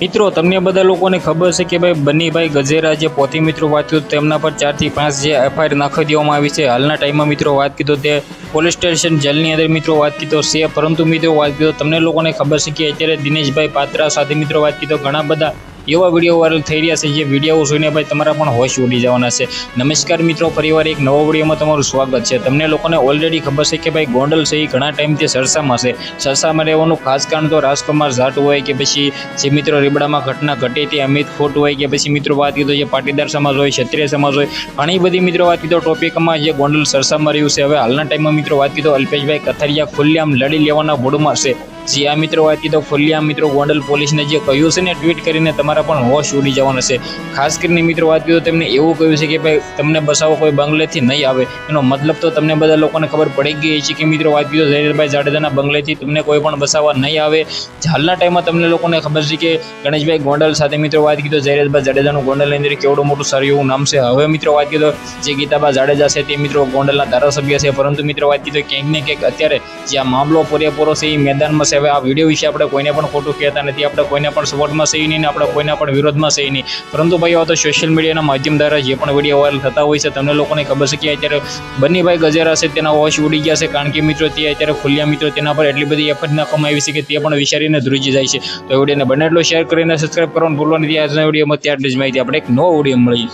મિત્રો, તમને બધા લોકોને ખબર છે કે ભાઈ બનીભાઈ ગજેરા જે પોથી મિત્રો વાત કીધું તેમના પર ચારથી પાંચ જે એફઆઈઆર નાખી દેવામાં આવી છે. હાલના ટાઈમમાં મિત્રો વાત કીધો તે પોલીસ સ્ટેશન જેલની અંદર મિત્રો વાત કીધો છે. પરંતુ મિત્રો વાત કીધો તમને લોકોને ખબર છે કે અત્યારે દિનેશભાઈ પાત્રા સાથે મિત્રો વાત કીધો ઘણા બધા એવા વીડિયો વાયરલ થઈ રહ્યા છે, જે વીડિયો જોઈને ભાઈ તમારા પણ હોશ ઉડી જવાના છે. નમસ્કાર મિત્રો ફરીવાર એક નવો વિડીયોમાં તમારું સ્વાગત છે. તમને લોકોને ઓલરેડી ખબર છે કે ભાઈ ગોંડલ છે, એ ઘણા ટાઈમથી સરસામાં છે. સરસામાં રહેવાનું ખાસ કારણ તો રાજકુમાર જાટ હોય કે પછી જે મિત્રો રીબડામાં ઘટના ઘટી હતી, અમિત ખોટ હોય કે પછી મિત્રો વાત કીધો જે પાટીદાર સમાજ હોય, ક્ષત્રિય સમાજ હોય, ઘણી બધી મિત્રો વાત કીધો ટોપિકમાં જે ગોંડલ સરસામાં રહ્યું છે. હવે હાલના ટાઈમમાં મિત્રો વાત કીધો અલ્પેશભાઈ કથરિયા ખુલ્લેઆમ લડી લેવાના મૂડમાં છે. જે આ મિત્રો વાત કીધો ખુલ્લિયા મિત્રો ગોંડલ પોલીસને જે કહ્યું છે ને ટ્વીટ કરીને તમારા પણ હોશ ઉડી જવાના છે. ખાસ કરીને મિત્રો વાત કીધો તેમને એવું કહ્યું છે કે ભાઈ, તમને બસાવો કોઈ બંગલેથી નહીં આવે. એનો મતલબ તો તમને બધા લોકોને ખબર પડી ગઈ છે કે મિત્રો વાત કીધો જયરાજભાઈ જાડેજાના બંગલેથી તમને કોઈ પણ બસાવવા નહીં આવે. હાલના ટાઈમમાં તમને લોકોને ખબર છે કે ગણેશભાઈ ગોંડલ સાથે મિત્રો વાત કીધો જયરાજભાઈ જાડેજાનું ગોંડલની અંદર કેવડું મોટું સારું એવું નામ છે. હવે મિત્રો વાત કીધો જે ગીતાબા જાડેજા છે તે મિત્રો ગોંડલના ધારાસભ્ય છે. પરંતુ મિત્રો વાત કીધો ક્યાંક ને ક્યાંક અત્યારે જે આ મામલો પૂરેપૂરો છે એ મેદાનમાં છે. હવે આ વીડિયો વિશે આપણે કોઈને પણ ખોટું કહેતા નથી. આપણે કોઈને પણ સપોર્ટમાં સહી નહીં આપણે કોઈના પણ વિરોધમાં સહી નહીં. પરંતુ ભાઈ, હવે તો સોશિયલ મીડિયાના માધ્યમ દ્વારા જે પણ વીડિયો વાયરલ થતા હોય છે, તમને લોકોને ખબર છે કે અત્યારે બંને ભાઈ ગજેરા છે, તેના હોશ ઉડી ગયા છે. કારણ કે મિત્રો, તે અત્યારે ખુલ્યા મિત્રો, તેના પર એટલી બધી એફર્ટ નાખવામાં આવી છે કે તે પણ વિચારીને ધ્રુજી જાય છે. તો વિડીયોને બને એટલો શેર કરીને સબસ્ક્રાઈબ કરવાનું ભૂલવા નથી. આજના વિડીયોમાં ત્યાં જ માહિતી. આપણે એક નવો વીડિયો મળી